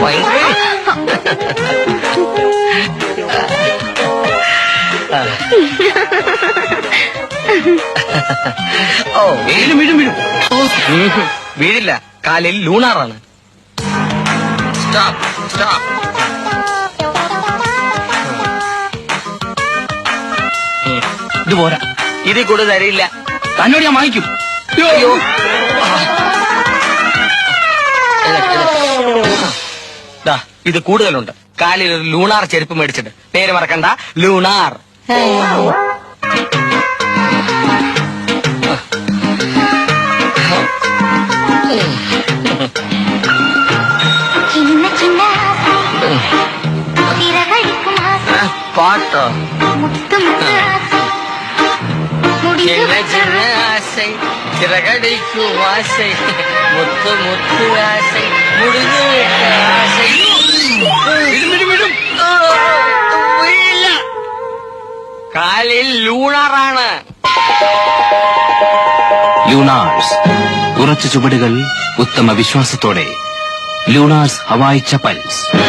ഓ വീഴും വീഴും വീഴും. വീഴില്ല. കാലിൽ ലൂണാറാണ്. സ്റ്റോപ്പ് സ്റ്റോപ്പ് ഇത് പോരാ. ഇതിൽ കൂടുതൽ തരയില്ല തന്നോട് ഞാൻ വാങ്ങിക്കും. അയ്യോ. ദാ ഇത് കൂടുതലുണ്ട് കാലിൽ ഒരു ലൂണാർ ചെരുപ്പ് മേടിച്ചിട്ട് പേര് മറക്കണ്ട ലൂണാർ പാട്ടോ ചിന്ന ചിന്ന ആസൈ ചിറകടിക്കും ആസൈ മുത്തു മുത്തു ആസൈ മുടിഞ്ഞു വിട്ട കാലിൽ ലൂണാറാണ്. ലൂണാഴ്സ്. കുറച്ച് ചുവടുകൾ ഉത്തമ വിശ്വാസത്തോടെ ലൂണാഴ്സ് ഹവായ് ചപ്പൽസ്.